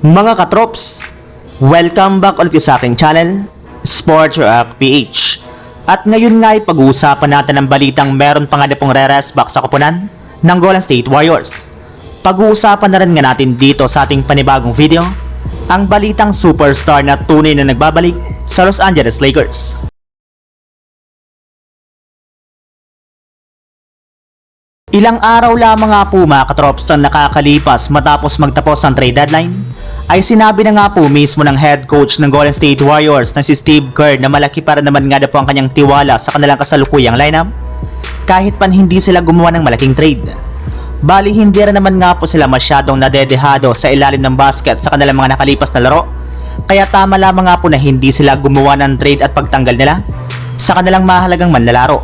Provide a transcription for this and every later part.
Mga katrops, welcome back ulit sa aking channel, Sports Rock PH. At ngayon nga ay pag-uusapan natin ang balitang meron pa nga na pong re-rest back sa kupunan ng Golden State Warriors. Pag-uusapan na rin nga natin dito sa ating panibagong video, ang balitang superstar na tunay na nagbabalik sa Los Angeles Lakers. Ilang araw lamang nga po mga katrops ang nakakalipas matapos magtapos ang trade deadline, ay sinabi na nga po mismo ng head coach ng Golden State Warriors na si Steve Kerr na malaki para naman nga na po ang kanyang tiwala sa kanilang kasalukuyang lineup kahit pan hindi sila gumawa ng malaking trade. Bali hindi rin naman nga po sila masyadong nadedehado sa ilalim ng basket sa kanilang mga nakalipas na laro kaya tama lamang nga po na hindi sila gumawa ng trade at pagtanggal nila sa kanilang mahalagang manlalaro.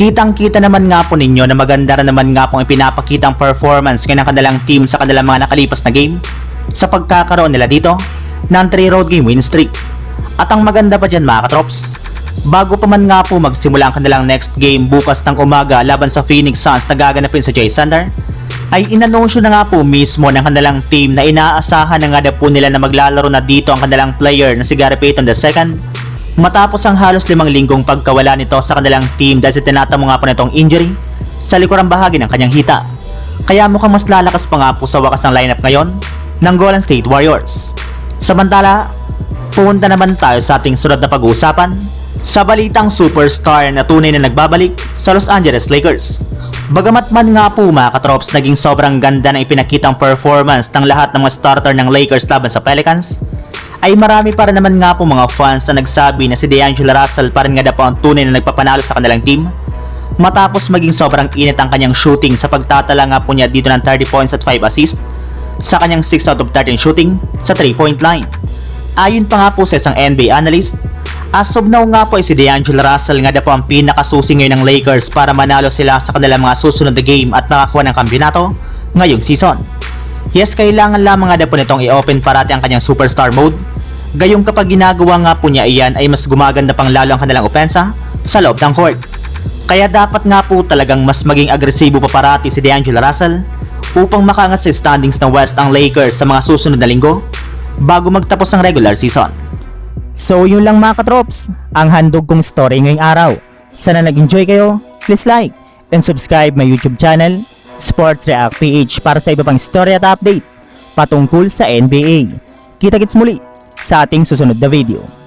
Kitang-kita naman nga po ninyo na maganda rin naman nga pong ipinapakitang performance ng kanilang team sa kanilang mga nakalipas na game sa pagkakaroon nila dito ng 3 road game win streak. At ang maganda pa dyan mga katrops, bago pa man nga po magsimula ang kanilang next game bukas ng umaga laban sa Phoenix Suns na gaganapin sa Jay Sander, ay inanunsyo na nga po mismo ng kanilang team na inaasahan na nga po nila na maglalaro na dito ang kanilang player na si Gary Payton II Matapos ang halos limang linggong pagkawala nito sa kanilang team dahil sa tinatamo nga po nitong injury sa likurang bahagi ng kanyang hita. Kaya mukhang mas lalakas pa nga po sa wakas ng lineup ngayon ng Golden State Warriors. Samantala, punta naman tayo sa ating sunod na pag-uusapan sa balitang superstar na tunay na nagbabalik sa Los Angeles Lakers. Bagamat man nga po mga katrops naging sobrang ganda ng ipinakitang performance ng lahat ng mga starter ng Lakers laban sa Pelicans, ay marami para naman nga po mga fans na nagsabi na si D'Angelo Russell pa rin nga daw ang tunay na nagpapanalo sa kanilang team matapos maging sobrang init ang kanyang shooting sa pagtatala nga po niya dito ng 30 points at 5 assists sa kanyang 6 out of 13 shooting sa 3 point line. Ayon pa nga po sa isang NBA analyst, as of now nga po ay si D'Angelo Russell nga daw po ang pinakasusi ngayon ng Lakers para manalo sila sa kanilang mga susunod na game at makakuha ng kampiyonato ngayong season. Yes, kailangan lamang nga daw po nitong i-open parati ang kanyang superstar mode. Gayong kapag ginagawa nga po niya iyan ay mas gumaganda pang lalo ang kanilang opensa sa loob ng court. Kaya dapat nga po talagang mas maging agresibo pa parati si D'Angelo Russell upang makaangat sa standings ng West ang Lakers sa mga susunod na linggo bago magtapos ang regular season. So yun lang mga katrops, ang handog kong story ngayong araw. Sana nag-enjoy kayo, please like and subscribe my YouTube channel, Sports React PH para sa iba pang story at update patungkol sa NBA. Kita-kits muli sa ating susunod na video.